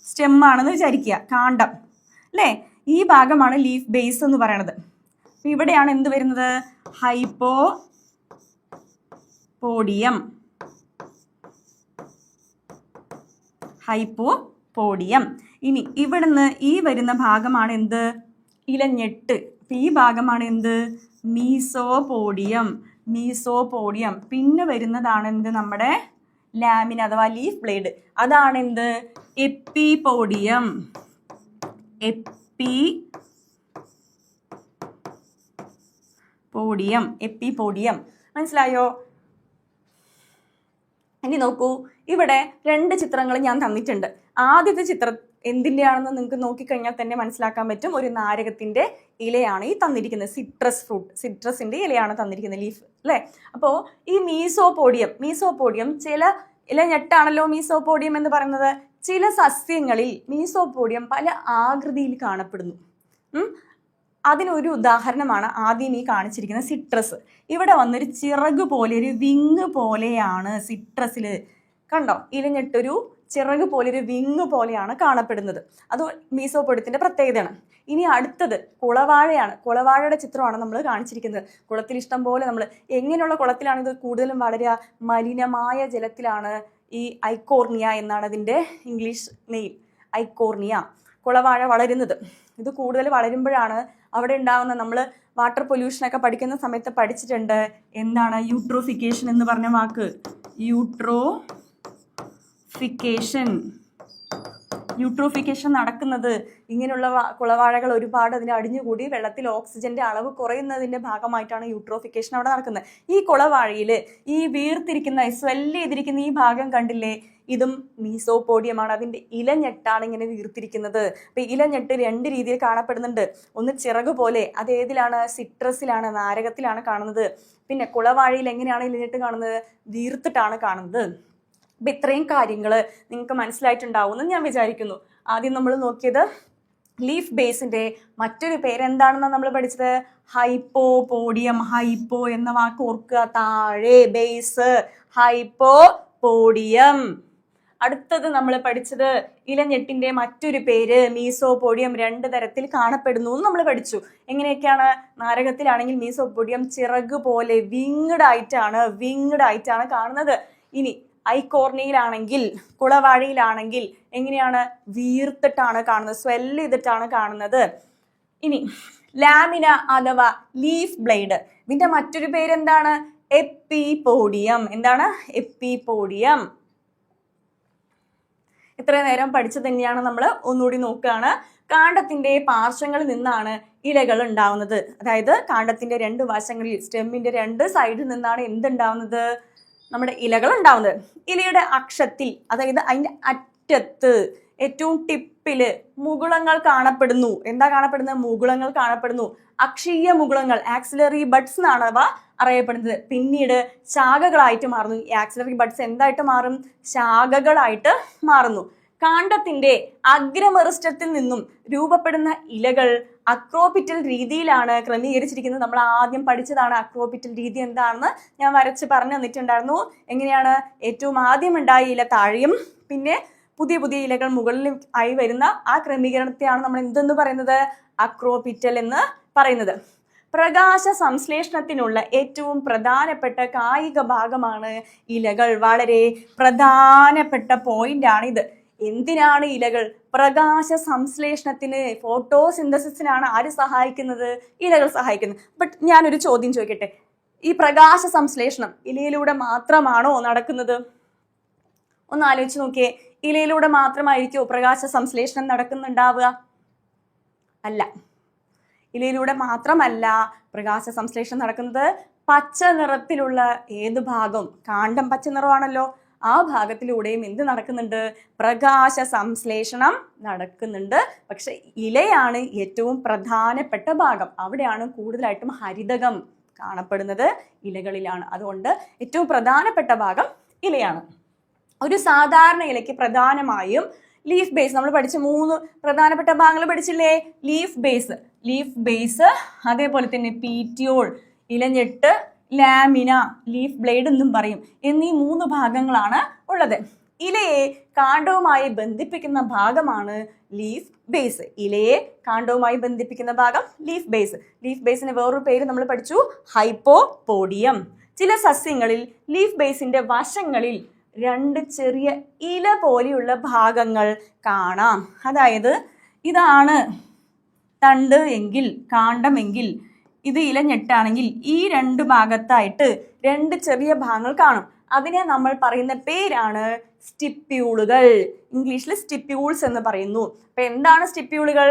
സ്റ്റെമ്മാണെന്ന് വിചാരിക്കുക കാണ്ടം അല്ലേ? ഈ ഭാഗമാണ് ലീഫ് ബേസ് എന്ന് പറയണത്. ഇവിടെയാണ് എന്ത് വരുന്നത്? ഹൈപ്പോ പോഡിയം ഹൈപ്പോ പോഡിയം ഇനി ഇവിടുന്ന് ഈ വരുന്ന ഭാഗമാണ് എന്ത് ഇലഞ്ഞെട്ട്. അപ്പൊ ഈ ഭാഗമാണ് എന്ത് മീസോപോഡിയം. മീസോപോഡിയം. പിന്നെ വരുന്നതാണ് എന്ത് നമ്മുടെ ലാമിൻ അഥവാ ലീഫ് ബ്ലേഡ്. അതാണ് എന്ത് എപ്പിപോഡിയം. എപ്പി പോഡിയം എപ്പിപോഡിയം. മനസ്സിലായോ? ഇനി നോക്കൂ. ഇവിടെ രണ്ട് ചിത്രങ്ങൾ ഞാൻ തന്നിട്ടുണ്ട്. ആദ്യത്തെ ചിത്രം എന്തിന്റെയാണെന്ന് നിങ്ങൾക്ക് നോക്കിക്കഴിഞ്ഞാൽ തന്നെ മനസ്സിലാക്കാൻ പറ്റും. ഒരു നാരകത്തിന്റെ ഇലയാണ് ഈ തന്നിരിക്കുന്നത്. സിട്രസ് ഫ്രൂട്ട് സിട്രസിന്റെ ഇലയാണ് തന്നിരിക്കുന്നത് ലീഫ് അല്ലേ അപ്പോൾ ഈ മീസോപോഡിയം മീസോപോഡിയം ചില ഇല ഞെട്ടാണല്ലോ മീസോപോഡിയം എന്ന് പറയുന്നത്. ചില സസ്യങ്ങളിൽ മീസോപോഡിയം പല ആകൃതിയിൽ കാണപ്പെടുന്നു. അതിനൊരു ഉദാഹരണമാണ് ആദ്യം ഈ കാണിച്ചിരിക്കുന്ന സിട്രസ് ഇവിടെ വന്നൊരു ചിറക് പോലെ ഒരു വിങ് പോലെയാണ് സിട്രസിൽ കണ്ടോ? ഇലഞ്ഞിട്ടൊരു ചിറക് പോലെ ഒരു വിങ് പോലെയാണ് കാണപ്പെടുന്നത്. അത് മീസോപ്പൊടിത്തിന്റെ പ്രത്യേകതയാണ്. ഇനി അടുത്തത് കുളവാഴയാണ്. കുളവാഴയുടെ ചിത്രമാണ് നമ്മൾ കാണിച്ചിരിക്കുന്നത്. കുളത്തിൽ ഇഷ്ടം പോലെ നമ്മൾ എങ്ങനെയുള്ള കുളത്തിലാണ് ഇത് കൂടുതലും വളരുക? മലിനമായ ജലത്തിലാണ് ഈ ഐക്കോർണിയ എന്നാണ് അതിന്റെ ഇംഗ്ലീഷ് നെയിം. ഐക്കോർണിയ കുളവാഴ വളരുന്നത്. ഇത് കൂടുതൽ വളരുമ്പോഴാണ് അവിടെ ഉണ്ടാകുന്ന നമ്മൾ വാട്ടർ പൊല്യൂഷനൊക്കെ പഠിക്കുന്ന സമയത്ത് പഠിച്ചിട്ടുണ്ട്. എന്താണ് യൂട്രോഫിക്കേഷൻ എന്ന് പറഞ്ഞ വാക്ക്? യൂട്രോഫിക്കേഷൻ. യൂട്രോഫിക്കേഷൻ നടക്കുന്നത് ഇങ്ങനെയുള്ള കുളവാഴകൾ ഒരുപാട് അതിന് അടിഞ്ഞുകൂടി വെള്ളത്തിൽ ഓക്സിജന്റെ അളവ് കുറയുന്നതിന്റെ ഭാഗമായിട്ടാണ് യൂട്രോഫിക്കേഷൻ അവിടെ നടക്കുന്നത്. ഈ കുളവാഴയിൽ ഈ വീർത്തിരിക്കുന്ന സ്വെല്ല് ചെയ്തിരിക്കുന്ന ഈ ഭാഗം കണ്ടില്ലേ? ഇതും മീസോപോഡിയമാണ് അതിന്റെ ഇലഞ്ഞെട്ടാണ് ഇങ്ങനെ വീർത്തിരിക്കുന്നത്. അപ്പോൾ ഇലഞ്ഞെട്ട് രണ്ട് രീതിയിൽ കാണപ്പെടുന്നുണ്ട്. ഒന്ന് ചിറക് പോലെ അത് ഏതിലാണ്? സിട്രസിലാണ് നാരകത്തിലാണ് കാണുന്നത്. പിന്നെ കുളവാഴയിൽ എങ്ങനെയാണ് ഇലഞ്ഞെട്ട് കാണുന്നത്? വീർത്തിട്ടാണ് കാണുന്നത്. അപ്പം ഇത്രയും കാര്യങ്ങൾ നിങ്ങൾക്ക് മനസ്സിലായിട്ടുണ്ടാവുമെന്ന് ഞാൻ വിചാരിക്കുന്നു. ആദ്യം നമ്മൾ നോക്കിയത് ലീഫ് ബേസിന്റെ മറ്റൊരു പേരെന്താണെന്ന് നമ്മൾ പഠിച്ചത്? ഹൈപ്പോ പോഡിയം ഹൈപ്പോ എന്ന വാക്ക് ഓർക്കുക. താഴെ ബേസ് ഹൈപ്പോ പോഡിയം അടുത്തത് നമ്മൾ പഠിച്ചത് ഇലഞ്ഞെട്ടിന്റെ മറ്റൊരു പേര് മീസോപോഡിയം രണ്ട് തരത്തിൽ കാണപ്പെടുന്നു എന്ന് നമ്മൾ പഠിച്ചു. എങ്ങനെയൊക്കെയാണ്? നാരകത്തിലാണെങ്കിൽ മീസോപോഡിയം ചിറക് പോലെ വിങ്ഡ് ആയിട്ടാണ് വിങ്ഡ് ആയിട്ടാണ് കാണുന്നത്. ഇനി ഐക്കോർണിയിലാണെങ്കിൽ കുളവാഴിയിലാണെങ്കിൽ എങ്ങനെയാണ് വീർത്തിട്ടാണ് കാണുന്നത് സ്വെല്ല് ചെയ്തിട്ടാണ് കാണുന്നത്. ഇനി ലാമിന അഥവാ ലീഫ് ബ്ലേഡ് ഇതിന്റെ മറ്റൊരു പേരെന്താണ്? എപ്പിപോഡിയം. എന്താണ്? എപ്പിപോഡിയം. ഇത്ര നേരം പഠിച്ചത് തന്നെയാണ് നമ്മൾ ഒന്നുകൂടി നോക്കുകയാണ്. കാണ്ടത്തിന്റെ പാർശ്വങ്ങളിൽ നിന്നാണ് ഇലകൾ ഉണ്ടാവുന്നത്. അതായത് കാണ്ടത്തിന്റെ രണ്ട് വശങ്ങളിൽ സ്റ്റെമ്മിന്റെ രണ്ട് സൈഡിൽ നിന്നാണ് എന്തുണ്ടാവുന്നത്? നമ്മുടെ ഇലകൾ ഉണ്ടാവുന്നത് ഇലയുടെ അക്ഷത്തിൽ അതായത് അതിന്റെ അറ്റത്ത് ഏറ്റവും ടിപ്പിൽ മുകുളങ്ങൾ കാണപ്പെടുന്നു. എന്താ കാണപ്പെടുന്നത്? മുകുളങ്ങൾ കാണപ്പെടുന്നു. അക്ഷീയ മുകുളങ്ങൾ ആക്സിലറി ബഡ്സ് എന്നാണ് അവ അറിയപ്പെടുന്നത്. പിന്നീട് ശാഖകളായിട്ട് മാറുന്നു. ഈ ആക്സിലറി ബഡ്സ് എന്തായിട്ട് മാറും? ശാഖകളായിട്ട് മാറുന്നു. കാണ്ഡത്തിന്റെ അഗ്രമറിസ്റ്റത്തിൽ നിന്നും രൂപപ്പെടുന്ന ഇലകൾ അക്രോപിറ്റൽ രീതിയിലാണ് ക്രമീകരിച്ചിരിക്കുന്നത്. നമ്മൾ ആദ്യം പഠിച്ചതാണ് അക്രോപിറ്റൽ രീതി എന്താണെന്ന് ഞാൻ വരച്ച് പറഞ്ഞു തന്നിട്ടുണ്ടായിരുന്നു. എങ്ങനെയാണ് ഏറ്റവും ആദ്യം ഉണ്ടായ ഇല താഴെയും പിന്നെ പുതിയ പുതിയ ഇലകൾ മുകളിൽ ആയി വരുന്ന ആ ക്രമീകരണത്തെയാണ് നമ്മൾ എന്തെന്ന് പറയുന്നത്? അക്രോപിറ്റൽ എന്ന് പറയുന്നത്. പ്രകാശ സംശ്ലേഷണത്തിനുള്ള ഏറ്റവും പ്രധാനപ്പെട്ട കായിക ഭാഗമാണ് ഇലകൾ. വളരെ പ്രധാനപ്പെട്ട പോയിന്റാണ് ഇത് എന്തിനാണ് ഇലകൾ? പ്രകാശ സംശ്ലേഷണത്തിന് ഫോട്ടോസിന്തസിസിനാണ് ആര് സഹായിക്കുന്നത്? ഇലകൾ സഹായിക്കുന്നത് ബട്ട് ഞാനൊരു ചോദ്യം ചോദിക്കട്ടെ. ഈ പ്രകാശ സംശ്ലേഷണം ഇലയിലൂടെ മാത്രമാണോ നടക്കുന്നത്? ഒന്ന് ആലോചിച്ച് നോക്കിയേ. ഇലയിലൂടെ മാത്രമായിരിക്കുമോ പ്രകാശ സംശ്ലേഷണം നടക്കുന്നുണ്ടാവുക? അല്ല. ഇലയിലൂടെ മാത്രമല്ല പ്രകാശ സംശ്ലേഷണം നടക്കുന്നത് പച്ച നിറത്തിലുള്ള ഏത് ഭാഗം കാണ്ടം പച്ച നിറമാണല്ലോ ആ ഭാഗത്തിലൂടെയും എന്ത് നടക്കുന്നുണ്ട്? പ്രകാശ സംശ്ലേഷണം നടക്കുന്നുണ്ട്. പക്ഷെ ഇലയാണ് ഏറ്റവും പ്രധാനപ്പെട്ട ഭാഗം. അവിടെയാണ് കൂടുതലായിട്ടും ഹരിതകം കാണപ്പെടുന്നത്. ഇലകളിലാണ്. അതുകൊണ്ട് ഏറ്റവും പ്രധാനപ്പെട്ട ഭാഗം ഇലയാണ്. ഒരു സാധാരണ ഇലയ്ക്ക് പ്രധാനമായും ലീഫ് ബേസ് നമ്മൾ പഠിച്ച മൂന്ന് പ്രധാനപ്പെട്ട ഭാഗങ്ങൾ പഠിച്ചില്ലേ? ലീഫ് ബേസ് ലീഫ് ബേസ് അതേപോലെ തന്നെ പീറ്റിയോൾ ഇലഞ്ഞെട്ട് ലാമിന ലീഫ് ബ്ലേഡ് എന്നും പറയും. എന്നീ മൂന്ന് ഭാഗങ്ങളാണ് ഉള്ളത്. ഇലയെ കാണ്ഡവുമായി ബന്ധിപ്പിക്കുന്ന ഭാഗമാണ് ലീഫ് ബേസ്. ഇലയെ കാണ്ഡവുമായി ബന്ധിപ്പിക്കുന്ന ഭാഗം ലീഫ് ബേസ്. ലീഫ് ബേസിന് വേറൊരു പേര് നമ്മൾ പഠിച്ചു ഹൈപ്പോപോഡിയം. ചില സസ്യങ്ങളിൽ ലീഫ് ബേസിന്റെ വശങ്ങളിൽ രണ്ട് ചെറിയ ഇല പോലെയുള്ള ഭാഗങ്ങൾ കാണാം. അതായത് ഇതാണ് തണ്ട് എങ്കിൽ കാണ്ഡമെങ്കിൽ ഇത് ഇലഞ്ഞെട്ടാണെങ്കിൽ ഈ രണ്ട് ഭാഗത്തായിട്ട് രണ്ട് ചെറിയ ഭാഗങ്ങൾ കാണും. അതിനെ നമ്മൾ പറയുന്ന പേരാണ് സ്റ്റിപ്പ്യൂളുകൾ ഇംഗ്ലീഷിൽ സ്റ്റിപ്പ്യൂൾസ് എന്ന് പറയുന്നു. അപ്പൊ എന്താണ് സ്റ്റിപ്പ്യൂളുകൾ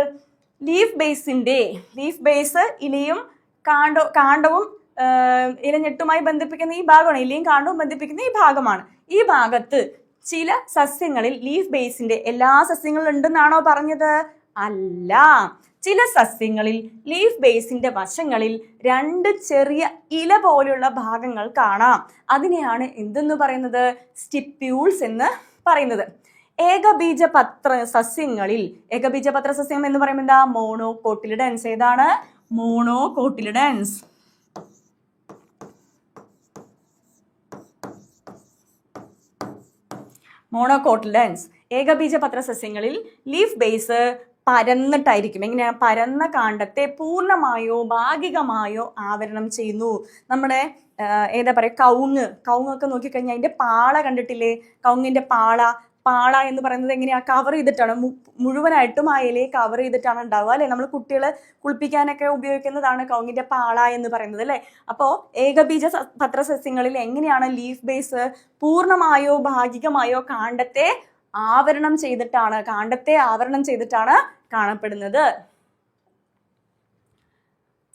ലീഫ് ബേസിന്റെ ലീഫ് ബേസ് ഇലയും കാണ്ടോ കാണ്ടവും ഇലഞ്ഞെട്ടുമായി ബന്ധിപ്പിക്കുന്ന ഈ ഭാഗമാണ്. ഇലയും കാണ്ടവും ബന്ധിപ്പിക്കുന്ന ഈ ഭാഗമാണ്. ഈ ഭാഗത്ത് ചില സസ്യങ്ങളിൽ ലീഫ് ബേസിന്റെ എല്ലാ സസ്യങ്ങളിലും ഉണ്ടെന്നാണോ പറഞ്ഞത്? അല്ല. ചില സസ്യങ്ങളിൽ ലീഫ് ബേസിന്റെ വശങ്ങളിൽ രണ്ട് ചെറിയ ഇല പോലെയുള്ള ഭാഗങ്ങൾ കാണാം. അതിനെയാണ് എന്തെന്ന് പറയുന്നത്? സ്റ്റിപ്യൂൾസ് എന്ന് പറയുന്നത്. ഏകബീജപത്ര സസ്യങ്ങളിൽ ഏകബീജപത്ര സസ്യം എന്ന് പറയുമ്പോൾ എന്താ? മോണോ കോട്ടിലിഡൻസ് ഏതാണ്? മോണോ കോട്ടിലിഡൻസ് മോണോകോട്ടിലൻസ് ഏകബീജപത്ര സസ്യങ്ങളിൽ ലീഫ് ബേസ് പരന്നിട്ടായിരിക്കും. എങ്ങനെയാണ് പരന്ന കാണ്ഡത്തെ പൂർണമായോ ഭാഗികമായോ ആവരണം ചെയ്യുന്നു. നമ്മുടെ ഏതാ പറയുക കൗങ്ങ് കൗങ്ങൊക്കെ നോക്കിക്കഴിഞ്ഞാൽ അതിന്റെ പാള കണ്ടിട്ടില്ലേ? കൗങ്ങിന്റെ പാള. പാള എന്ന് പറയുന്നത് എങ്ങനെയാണ് കവർ ചെയ്തിട്ടാണ്. മുഴുവനായിട്ടും ആ ഇലയെ കവർ ചെയ്തിട്ടാണ് ഉണ്ടാവുക അല്ലെ? നമ്മൾ കുട്ടികളെ കുളിപ്പിക്കാനൊക്കെ ഉപയോഗിക്കുന്നതാണ് കൗങ്ങിന്റെ പാള എന്ന് പറയുന്നത് അല്ലേ? അപ്പോൾ ഏകബീജ പത്രസസ്യങ്ങളിൽ എങ്ങനെയാണ് ലീഫ് ബേസ് പൂർണമായോ ഭാഗികമായോ കാണ്ടത്തെ ആവരണം ചെയ്തിട്ടാണ് കാണ്ടത്തെ ആവരണം ചെയ്തിട്ടാണ് കാണപ്പെടുന്നത്.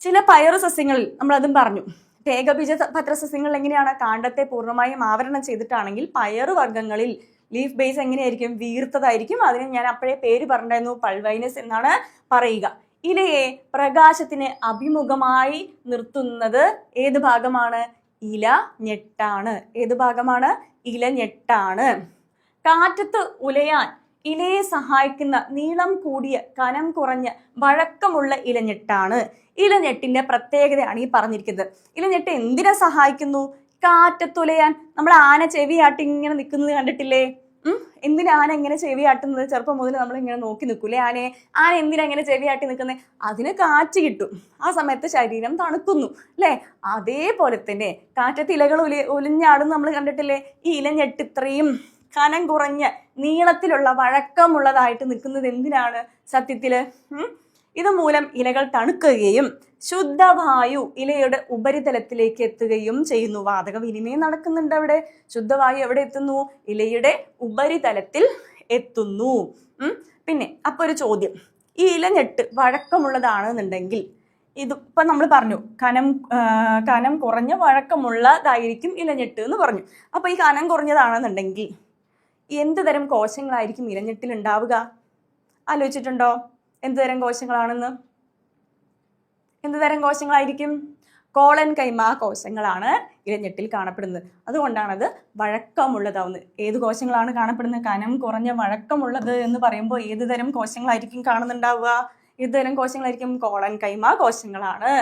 ചില പയറു സസ്യങ്ങളിൽ നമ്മൾ അതും പറഞ്ഞു. ഏകബീജ പത്രസസ്യങ്ങളിൽ എങ്ങനെയാണ് കാണ്ടത്തെ പൂർണമായും ആവരണം ചെയ്തിട്ടാണെങ്കിൽ പയറു വർഗങ്ങളിൽ ലീഫ് ബേസ് എങ്ങനെയായിരിക്കും? വീർത്തതായിരിക്കും. അതിന് ഞാൻ അപ്പോഴേ പേര് പറഞ്ഞിരുന്നു പൾവൈനസ് എന്നാണ് പറയുക. ഇലയെ പ്രകാശത്തിന് അഭിമുഖമായി നിർത്തുന്നത് ഏത് ഭാഗമാണ്? ഇല ഞെട്ടാണ് ഏത് ഭാഗമാണ്? ഇല ഞെട്ടാണ് കാറ്റത്ത് ഉലയാൻ ഇലയെ സഹായിക്കുന്ന നീളം കൂടിയ കനം കുറഞ്ഞ വഴക്കമുള്ള ഇലഞ്ഞെട്ടാണ് ഇലഞ്ഞെട്ടിന്റെ പ്രത്യേകതയാണ് ഈ പറഞ്ഞിരിക്കുന്നത്. ഇലഞ്ഞെട്ട് എന്തിനെ സഹായിക്കുന്നു? കാറ്റത്തുലയാൻ നമ്മൾ ആന ചെവിയാട്ടി ഇങ്ങനെ നിൽക്കുന്നത് കണ്ടിട്ടില്ലേ? എന്തിനാ ആന ഇങ്ങനെ ചെവിയാട്ടുന്നത്? ചെറുപ്പം മുതൽ നമ്മൾ ഇങ്ങനെ നോക്കി നിൽക്കൂലേ ആനയെ? ആന എന്തിനാ ഇങ്ങനെ ചെവിയാട്ടി നിൽക്കുന്നത് അതിന് കാറ്റ് കിട്ടും. ആ സമയത്ത് ശരീരം തണുക്കുന്നു അല്ലേ? അതേപോലെ തന്നെ കാറ്റത്ത് ഇലകൾ ഉലി നമ്മൾ കണ്ടിട്ടില്ലേ? ഈ ഇലഞ്ഞെട്ട് ഇത്രയും കനം കുറഞ്ഞ നീളത്തിലുള്ള വഴക്കമുള്ളതായിട്ട് നിൽക്കുന്നത് എന്തിനാണ് സത്യത്തിൽ? ഉം? ഇതുമൂലം ഇലകൾ തണുക്കുകയും ശുദ്ധവായു ഇലയുടെ ഉപരിതലത്തിലേക്ക് എത്തുകയും ചെയ്യുന്നു. വാതക വിനിമയം നടക്കുന്നുണ്ട് അവിടെ. ശുദ്ധവായു എവിടെ എത്തുന്നു? ഇലയുടെ ഉപരിതലത്തിൽ എത്തുന്നു. പിന്നെ അപ്പൊ ഒരു ചോദ്യം. ഈ ഇലഞ്ഞെട്ട് വഴക്കമുള്ളതാണെന്നുണ്ടെങ്കിൽ ഇത് ഇപ്പൊ നമ്മൾ പറഞ്ഞു കനം കനം കുറഞ്ഞ വഴക്കമുള്ളതായിരിക്കും ഇലഞ്ഞെട്ട് എന്ന് പറഞ്ഞു. അപ്പൊ ഈ കനം കുറഞ്ഞതാണെന്നുണ്ടെങ്കിൽ എന്ത് തരം കോശങ്ങളായിരിക്കും ഇരഞ്ഞെട്ടിൽ ഉണ്ടാവുക? ആലോചിച്ചിട്ടുണ്ടോ? എന്ത് തരം കോശങ്ങളാണെന്ന്? എന്ത് തരം കോശങ്ങളായിരിക്കും? കോളൻ കൈമ കോശങ്ങളാണ് ഇരഞ്ഞെട്ടിൽ കാണപ്പെടുന്നത്. അതുകൊണ്ടാണത് അത് വഴക്കമുള്ളതാവുന്നത്. ഏത് കോശങ്ങളാണ് കാണപ്പെടുന്നത്? കനം കുറഞ്ഞ വഴക്കമുള്ളത് എന്ന് പറയുമ്പോൾ ഏത് തരം കോശങ്ങളായിരിക്കും കാണുന്നുണ്ടാവുക? ഏത് തരം കോശങ്ങളായിരിക്കും? കോളൻ കൈമ കോശങ്ങളാണ്.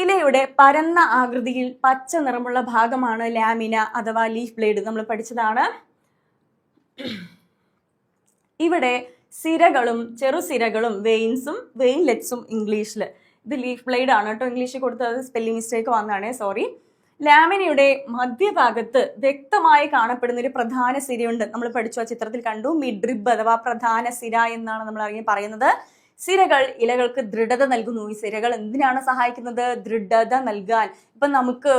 ഇലയുടെ പരന്ന ആകൃതിയിൽ പച്ച നിറമുള്ള ഭാഗമാണ് ലാമിന അഥവാ ലീഫ് ബ്ലേഡ് നമ്മൾ പഠിച്ചതാണ്. ഇവിടെ സിരകളും ചെറുസിരകളും വെയിൻസും വെയിൻലെറ്റ്സും ഇംഗ്ലീഷിൽ ഇത് ലീഫ് ബ്ലേഡ് ആണ് കേട്ടോ ഇംഗ്ലീഷിൽ കൊടുത്തത്. സ്പെല്ലിംഗ് മിസ്റ്റേക്ക് വന്നതാണ് സോറി ലാമിനയുടെ മധ്യഭാഗത്ത് വ്യക്തമായി കാണപ്പെടുന്ന ഒരു പ്രധാന സിരയുണ്ട്. നമ്മൾ പഠിച്ചു ആ ചിത്രത്തിൽ കണ്ടു. മിഡ്രിബ് അഥവാ പ്രധാന സിര എന്നാണ് നമ്മൾ അറിയാൻ പറയുന്നത്. സിരകൾ ഇലകൾക്ക് ദൃഢത നൽകുന്നു. ഈ സിരകൾ എന്തിനാണ് സഹായിക്കുന്നത്? ദൃഢത നൽകാൻ. ഇപ്പൊ നമുക്ക്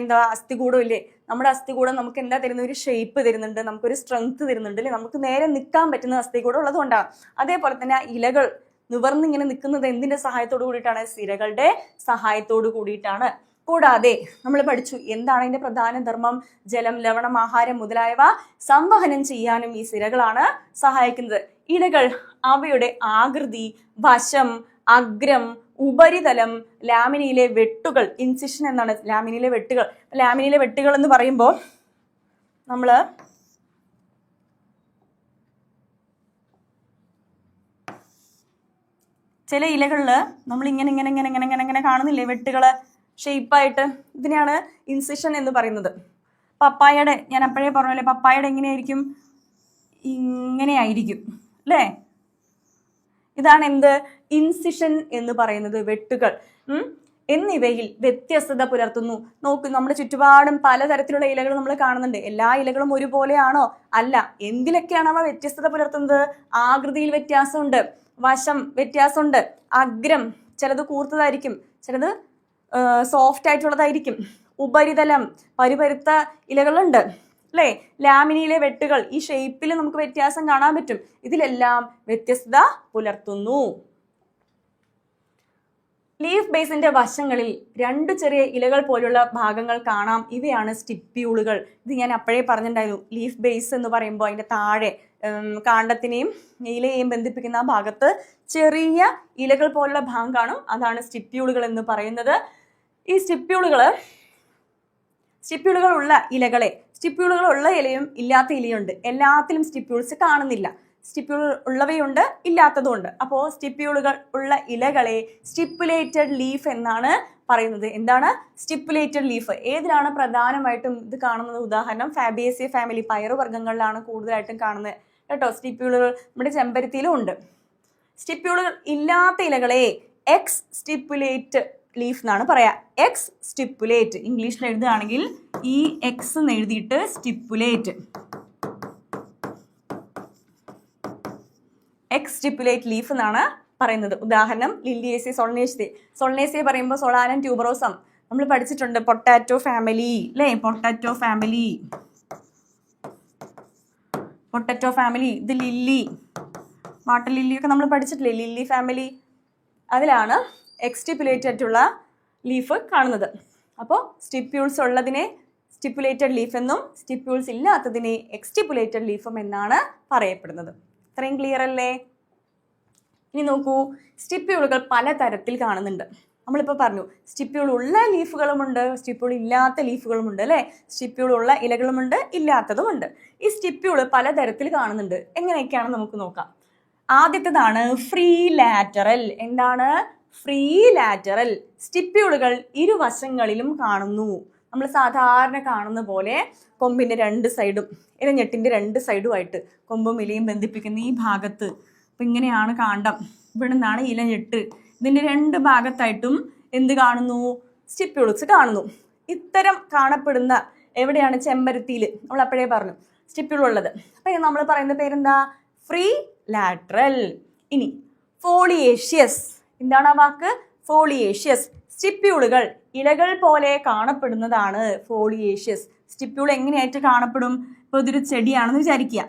എന്താ അസ്ഥികൂടം ഇല്ലേ നമ്മുടെ അസ്ഥികൂടം നമുക്ക് എന്താ തരുന്ന ഒരു ഷേപ്പ് തരുന്നുണ്ട്. നമുക്കൊരു സ്ട്രെങ്ത് തരുന്നുണ്ട് അല്ലേ? നമുക്ക് നേരെ നിൽക്കാൻ പറ്റുന്ന അസ്ഥികൂടം ഉള്ളതുകൊണ്ടാണ് അതേപോലെ തന്നെ ഇലകൾ നിവർന്നിങ്ങനെ നിൽക്കുന്നത് എന്തിന്റെ സഹായത്തോട് കൂടിയിട്ടാണ്? സിരകളുടെ സഹായത്തോട് കൂടിയിട്ടാണ്. കൂടാതെ നമ്മൾ പഠിച്ചു എന്താണ് അതിന്റെ പ്രധാന ധർമ്മം? ജലം ലവണം ആഹാരം മുതലായവ സംവഹനം ചെയ്യാനും ഈ സിരകളാണ് സഹായിക്കുന്നത്. ഇലകൾ അവയുടെ ആകൃതി വശം അഗ്രം ഉപരിതലം ലാമിനിയിലെ വെട്ടുകൾ ഇൻസിഷൻ എന്നാണ് ലാമിനിയിലെ വെട്ടുകൾ. ലാമിനിയിലെ വെട്ടുകൾ എന്ന് പറയുമ്പോൾ നമ്മൾ ചില ഇലകളിൽ നമ്മൾ ഇങ്ങനെ ഇങ്ങനെ ഇങ്ങനെ ഇങ്ങനെ ഇങ്ങനെ ഇങ്ങനെ കാണുന്നില്ലേ വെട്ടുകൾ ഷേപ്പായിട്ട് ഇതിനെയാണ് ഇൻസിഷൻ എന്ന് പറയുന്നത്. പപ്പായയുടെ ഞാൻ അപ്പോഴേ പറഞ്ഞല്ലേ പപ്പായയുടെ എങ്ങനെയായിരിക്കും? ഇങ്ങനെയായിരിക്കും. അല്ലേ ഇതാണ് എന്ത്? ഇൻസിഷൻ എന്ന് പറയുന്നത് വെട്ടുകൾ. എന്നിവയിൽ വ്യത്യസ്തത പുലർത്തുന്നു. നോക്ക് നമ്മുടെ ചുറ്റുപാടും പലതരത്തിലുള്ള ഇലകൾ നമ്മൾ കാണുന്നുണ്ട്. എല്ലാ ഇലകളും ഒരുപോലെയാണോ? അല്ല. എന്തിലൊക്കെയാണ് അവ വ്യത്യസ്തത പുലർത്തുന്നത്? ആകൃതിയിൽ വ്യത്യാസമുണ്ട്. വശം വ്യത്യാസമുണ്ട്. അഗ്രം ചിലത് കൂർത്തതായിരിക്കും. ചിലത് സോഫ്റ്റ് ആയിട്ടുള്ളതായിരിക്കും. ഉപരിതലം പരിപരുത്ത ഇലകളുണ്ട്. അല്ലേ ലാമിനിയിലെ വെട്ടുകൾ ഈ ഷേപ്പിൽ നമുക്ക് വ്യത്യാസം കാണാൻ പറ്റും. ഇതിലെല്ലാം വ്യത്യസ്തത പുലർത്തുന്നു. ലീഫ് ബേസിന്റെ വശങ്ങളിൽ രണ്ട് ചെറിയ ഇലകൾ പോലുള്ള ഭാഗങ്ങൾ കാണാം. ഇവയാണ് സ്റ്റിപ്പ്യൂളുകൾ ഇത് ഞാൻ അപ്പോഴേ പറഞ്ഞിട്ടുണ്ടായിരുന്നു. ലീഫ് ബേസ് എന്ന് പറയുമ്പോൾ അതിന്റെ താഴെ കാണ്ടത്തിനെയും ഇലയെയും ബന്ധിപ്പിക്കുന്ന ആ ഭാഗത്ത് ചെറിയ ഇലകൾ പോലുള്ള ഭാഗം കാണും. അതാണ് സ്റ്റിപ്പ്യൂളുകൾ എന്ന് പറയുന്നത്. ഈ സ്റ്റിപ്പ്യൂളുകൾ സ്റ്റിപ്പ്യൂളുകൾ ഉള്ള ഇലകളെ സ്റ്റിപ്യൂളുകൾ ഉള്ള ഇലയും ഇല്ലാത്ത ഇലയുണ്ട്. എല്ലാത്തിലും സ്റ്റിപ്യൂൾസ് കാണുന്നില്ല. സ്റ്റിപ്യൂൾ ഉള്ളവയുണ്ട് ഇല്ലാത്തതുണ്ട് അപ്പോൾ സ്റ്റിപ്യൂളുകൾ ഉള്ള ഇലകളെ സ്റ്റിപ്പുലേറ്റഡ് ലീഫ് എന്നാണ് പറയുന്നത്. എന്താണ്? Stipulated leaf. ഏതിലാണ് പ്രധാനമായിട്ടും ഇത് കാണുന്നത്? ഉദാഹരണം ഫാബിയസി ഫാമിലി പയറുവർഗങ്ങളിലാണ് കൂടുതലായിട്ടും കാണുന്നത് കേട്ടോ. സ്റ്റിപ്യൂളുകൾ നമ്മുടെ ചെമ്പരത്തിയിലും ഉണ്ട്. സ്റ്റിപ്യൂളുകൾ ഇല്ലാത്ത ഇലകളെ എക്സ് സ്റ്റിപ്പുലേറ്റ് ലീഫ് എന്നാണ് പറയാ. എക്സ് സ്റ്റിപ്പുലേറ്റ് ഇംഗ്ലീഷിൽ എഴുതുകയാണെങ്കിൽ ഈ എക്സ് എന്ന് എഴുതിയിട്ട് സ്റ്റിപ്പുലേറ്റ് എക്സ് സ്റ്റിപ്പുലേറ്റ് ലീഫ് എന്നാണ് പറയുന്നത്. ഉദാഹരണം ലില്ലിയേസി സൊൾനേസി സൊൾനേസി പറയുമ്പോൾ സൊളാനം ട്യൂബറോസം നമ്മൾ പഠിച്ചിട്ടുണ്ട് പൊട്ടാറ്റോ ഫാമിലി അല്ലേ പൊട്ടാറ്റോ ഫാമിലി പൊട്ടറ്റോ ഫാമിലി ഇത് ലില്ലി വാട്ടർ ലില്ലിയൊക്കെ നമ്മൾ പഠിച്ചിട്ടില്ലേ? ലില്ലി ഫാമിലി അതിലാണ് എക്സ്റ്റിപ്പുലേറ്റഡ് ആയിട്ടുള്ള ലീഫ് കാണുന്നത്. അപ്പോൾ സ്റ്റിപ്യൂൾസ് ഉള്ളതിനെ സ്റ്റിപ്പുലേറ്റഡ് ലീഫ് എന്നും സ്റ്റിപ്യൂൾസ് ഇല്ലാത്തതിനെ എക്സ്റ്റിപ്പുലേറ്റഡ് ലീഫും എന്നാണ് പറയപ്പെടുന്നത്. ഇത്രയും ക്ലിയർ അല്ലേ? ഇനി നോക്കൂ സ്റ്റിപ്യൂളുകൾ പലതരത്തിൽ കാണുന്നുണ്ട്. നമ്മളിപ്പോൾ പറഞ്ഞു സ്റ്റിപ്യൂൾ ഉള്ള ലീഫുകളുമുണ്ട് സ്റ്റിപ്യൂൾ ഇല്ലാത്ത ലീഫുകളുമുണ്ട് അല്ലേ? സ്റ്റിപ്യൂൾ ഉള്ള ഇലകളുമുണ്ട് ഇല്ലാത്തതുമുണ്ട്. ഈ സ്റ്റിപ്യൂൾ പലതരത്തിൽ കാണുന്നുണ്ട്. എങ്ങനെയൊക്കെയാണ് നമുക്ക് നോക്കാം. ആദ്യത്തേതാണ് ഫ്രീ ലാറ്ററൽ എന്താണ്? ഫ്രീ ലാറ്ററൽ സ്റ്റിപ്പ്യൂളുകൾ ഇരുവശങ്ങളിലും കാണുന്നു. നമ്മൾ സാധാരണ കാണുന്ന പോലെ കൊമ്പിന്റെ രണ്ട് സൈഡും ഇലഞ്ഞെട്ടിന്റെ രണ്ട് സൈഡുമായിട്ട് കൊമ്പും ഇലയും ബന്ധിപ്പിക്കുന്ന ഈ ഭാഗത്ത്. അപ്പം ഇങ്ങനെയാണ് കാണ്ടം ഇവിടെ നിന്നാണ് ഇലഞ്ഞെട്ട് ഇതിന്റെ രണ്ട് ഭാഗത്തായിട്ടും എന്ത് കാണുന്നു? സ്റ്റിപ്പ്യൂൾസ് കാണുന്നു. ഇത്തരം കാണപ്പെടുന്ന എവിടെയാണ്? ചെമ്പരത്തിയിൽ നമ്മൾ അപ്പോഴേ പറഞ്ഞു. സ്റ്റിപ്പ്യൂൾ ഉള്ളത്. അപ്പം നമ്മൾ പറയുന്ന പേരെന്താ? ഫ്രീ ലാറ്ററൽ ഇനി ഫോളിയേഷ്യസ്. എന്താണ് ആ വാക്ക്? ഫോളിയേഷ്യസ്. സ്റ്റിപ്യൂളുകൾ. ഇലകൾ പോലെ കാണപ്പെടുന്നതാണ് ഫോളിയേഷ്യസ്. സ്റ്റിപ്യൂൾ എങ്ങനെയായിട്ട് കാണപ്പെടും? ഇപ്പോൾ ഇതൊരു ചെടിയാണെന്ന് വിചാരിക്കുക.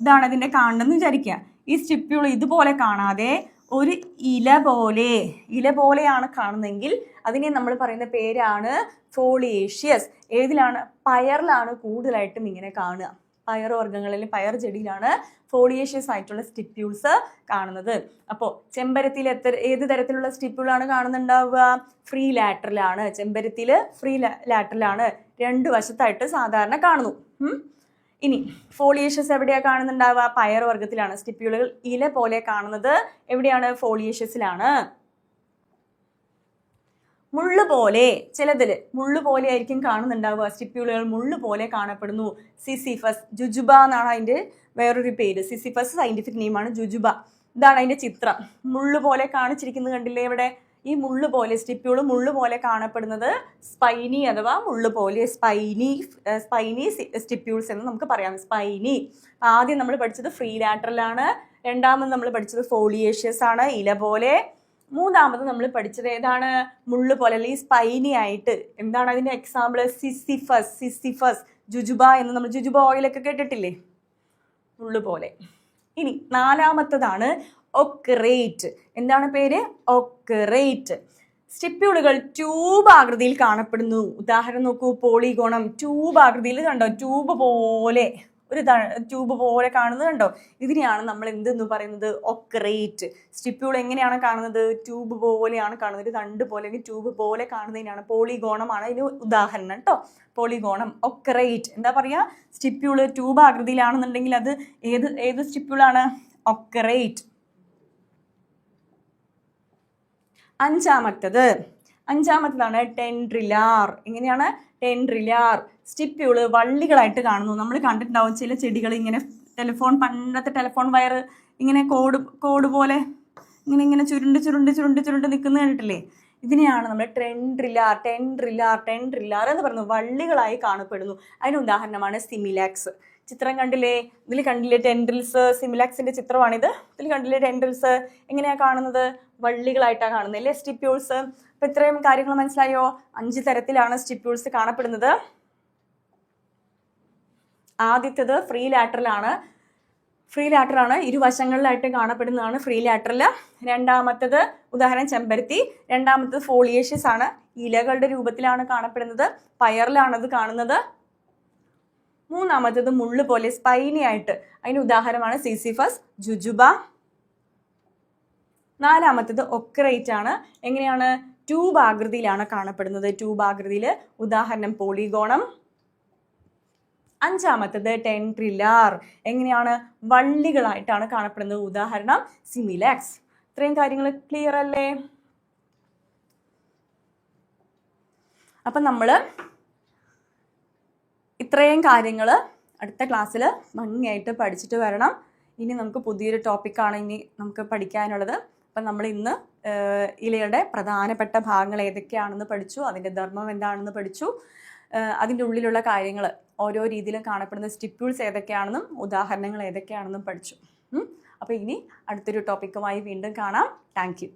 ഇതാണ് അതിന്റെ കാണുന്നതെന്ന് വിചാരിക്കുക. ഈ സ്റ്റിപ്യൂൾ ഇതുപോലെ കാണാതെ ഒരു ഇല പോലെ ഇല പോലെയാണ് കാണുന്നതെങ്കിൽ അതിനെ നമ്മൾ പറയുന്ന പേരാണ് ഫോളിയേഷ്യസ്. ഏതിലാണ്? പയറിലാണ് കൂടുതലായിട്ടും ഇങ്ങനെ കാണുക. പയറുവർഗങ്ങളിൽ പയർ ചെടിയിലാണ് ഫോളിയേഷ്യസ് ആയിട്ടുള്ള സ്റ്റിപ്യൂൾസ് കാണുന്നത്. അപ്പോൾ ചെമ്പരത്തിയിൽ എത്ര ഏത് തരത്തിലുള്ള സ്റ്റിപ്യൂളാണ് കാണുന്നുണ്ടാവുക? ഫ്രീ ലാറ്ററിലാണ് ചെമ്പരത്തിയിൽ ഫ്രീ ലാറ്ററിലാണ് രണ്ട് വശത്തായിട്ട് സാധാരണ കാണുന്നു. ഇനി ഫോളിയേഷ്യസ് എവിടെയാണ് കാണുന്നുണ്ടാവുക? പയർ വർഗത്തിലാണ്. സ്റ്റിപ്യൂളുകൾ ഇല പോലെ കാണുന്നത് എവിടെയാണ്? ഫോളിയേഷ്യസിലാണ് മുള്ളു പോലെ ചിലതിൽ മുള്ളു പോലെ ആയിരിക്കും കാണുന്നുണ്ടാവുക. സ്റ്റിപ്യൂളുകൾ മുള്ളു പോലെ കാണപ്പെടുന്നു. സിസിഫസ് ജുജുബ എന്നാണ് അതിന്റെ വേറൊരു പേര്. സിസിഫസ് സയന്റിഫിക് നെയിമാണ് ജുജുബ. ഇതാണ് അതിന്റെ ചിത്രം. മുള്ളു പോലെ കാണിച്ചിരിക്കുന്നത് കണ്ടില്ലേ ഇവിടെ? ഈ മുള്ളു പോലെ സ്റ്റിപ്യൂൾ മുള്ളു പോലെ കാണപ്പെടുന്നത് സ്പൈനി അഥവാ മുള്ളു പോലെ സ്പൈനി സ്പൈനി സ്റ്റിപ്യൂൾസ് എന്ന് നമുക്ക് പറയാം. സ്പൈനി ആദ്യം നമ്മൾ പഠിച്ചത് ഫ്രീ ലാറ്ററലാണ് രണ്ടാമത് നമ്മൾ പഠിച്ചത് ഫോളിയേഷ്യസ് ആണ്. ഇല പോലെ മൂന്നാമത് നമ്മൾ പഠിച്ചത് ഏതാണ്? മുള്ളു പോലെ അല്ലെങ്കിൽ സ്പൈനി ആയിട്ട്. എന്താണ് അതിന്റെ എക്സാമ്പിൾ സിസിഫസ് സിസിഫസ് ജുജുബ എന്ന് നമ്മൾ ജുജുബ ഓയിലൊക്കെ കേട്ടിട്ടില്ലേ? മുള്ളു പോലെ. ഇനി നാലാമത്തതാണ് ഒക്കറേറ്റ് എന്താണ് പേര്? ഒക്കറേറ്റ് സ്റ്റിപ്യൂളുകൾ ട്യൂബ് ആകൃതിയിൽ കാണപ്പെടുന്നു. ഉദാഹരണം നോക്കൂ പോളിഗോണം ട്യൂബ് ആകൃതിയിൽ കണ്ടോ? ട്യൂബ് പോലെ. ഒരു ട്യൂബ് പോലെ കാണുന്നത് കണ്ടോ? ഇതിനെയാണ് നമ്മൾ എന്തെന്ന് പറയുന്നത്? ഒക്രേറ്റ് സ്റ്റിപ്യൂൾ എങ്ങനെയാണ് കാണുന്നത്? ട്യൂബ് പോലെയാണ് കാണുന്നത്. തണ്ട് പോലെ അല്ലെങ്കിൽ ട്യൂബ് പോലെ കാണുന്നതിനാണ് പോളിഗോണമാണ് ഇതിന് ഉദാഹരണം കേട്ടോ പോളിഗോണം ഒക്രേറ്റ് എന്താ പറയുക സ്റ്റിപ്യൂൾ ട്യൂബ് ആകൃതിയിലാണെന്നുണ്ടെങ്കിൽ അത് ഏത് ഏത് സ്റ്റിപ്യൂളാണ് ഒക്രേറ്റ് അഞ്ചാമത്തത്. അഞ്ചാമത്തതാണ് ടെൻഡ്രിലാർ. എങ്ങനെയാണ്? ടെൻഡ്രിലാർ. സ്റ്റിപ്യൂൾ വള്ളികളായിട്ട് കാണുന്നു. നമ്മൾ കണ്ടിട്ടുണ്ടാവും ചില ചെടികൾ ഇങ്ങനെ ടെലിഫോൺ പണ്ടത്തെ ടെലിഫോൺ വയർ ഇങ്ങനെ കോഡ് കോഡ് പോലെ ഇങ്ങനെ ഇങ്ങനെ ചുരുണ്ട് ചുരുണ്ട് ചുരുണ്ട് ചുരുണ്ട് നിൽക്കുന്ന കണ്ടിട്ടില്ലേ? ഇതിനെയാണ് നമ്മൾ ടെൻട്രിലാർ ടെൻട്രിലാർ ടെൻട്രിലാർ എന്ന് പറയുന്നത് വള്ളികളായി കാണപ്പെടുന്നു. അതിന് ഉദാഹരണമാണ് സിമിലാക്സ്. ചിത്രം കണ്ടില്ലേ? ഇതിൽ കണ്ടില്ലേ ടെൻഡ്രിൽസ്? സിമിലാക്സിന്റെ ചിത്രമാണിത്. ഇതിൽ കണ്ടില്ലേ ടെൻഡ്രിൽസ്? എങ്ങനെയാണ് കാണുന്നത്? വള്ളികളായിട്ടാണ് കാണുന്നത്. അല്ലേ? സ്റ്റിപ്യൂൾസ്? അപ്പൊ ഇത്രയും കാര്യങ്ങൾ മനസ്സിലായോ? അഞ്ച് തരത്തിലാണ് സ്റ്റിപ്യൂൾസ് കാണപ്പെടുന്നത്. ആദ്യത്തേത് ഫ്രീ ലാറ്ററലാണ് ഫ്രീ ലാറ്ററാണ് ഇരുവശങ്ങളിലായിട്ട് കാണപ്പെടുന്നതാണ് ഫ്രീ ലാറ്ററൽ. രണ്ടാമത്തത് ഉദാഹരണം ചെമ്പരത്തി. രണ്ടാമത്തത് ഫോളിയേഷ്യസ് ആണ്. ഇലകളുടെ രൂപത്തിലാണ് കാണപ്പെടുന്നത്. പയറിലാണത് കാണുന്നത്. മൂന്നാമത്തത് മുള്ള് പോലെ സ്പൈനി ആയിട്ട്. അതിന് ഉദാഹരണമാണ് സിസിഫസ് ജുജുബ നാലാമത്തത് ഒക്രൈറ്റ് ആണ്. എങ്ങനെയാണ്? ട്യൂബ് ആകൃതിയിലാണ് കാണപ്പെടുന്നത്. ട്യൂബ് ആകൃതിയിൽ ഉദാഹരണം പോളിഗോണം. അഞ്ചാമത്തത് ടെൻട്രിലാർ എങ്ങനെയാണ്? വള്ളികളായിട്ടാണ് കാണപ്പെടുന്നത്. ഉദാഹരണം സിമിലാക്സ്. ഇത്രയും കാര്യങ്ങൾ ക്ലിയർ അല്ലേ? അപ്പം നമ്മൾ ഇത്രയും കാര്യങ്ങൾ അടുത്ത ക്ലാസ്സിൽ ഭംഗിയായിട്ട് പഠിച്ചിട്ട് വരണം. ഇനി നമുക്ക് പുതിയൊരു ടോപ്പിക്കാണ് ഇനി നമുക്ക് പഠിക്കാനുള്ളത്. അപ്പം നമ്മൾ ഇന്ന് ഇലയുടെ പ്രധാനപ്പെട്ട ഭാഗങ്ങൾ ഏതൊക്കെയാണെന്ന് പഠിച്ചു അതിന്റെ ധർമ്മം എന്താണെന്ന് പഠിച്ചു അതിന്റെ ഉള്ളിലുള്ള കാര്യങ്ങൾ ഓരോ രീതിയിലും കാണപ്പെടുന്ന സ്റ്റിപ്യൂൾസ് ഏതൊക്കെയാണെന്നും ഉദാഹരണങ്ങൾ ഏതൊക്കെയാണെന്നും പഠിച്ചു. അപ്പോൾ ഇനി അടുത്തൊരു ടോപ്പിക്കുമായി വീണ്ടും കാണാം. താങ്ക്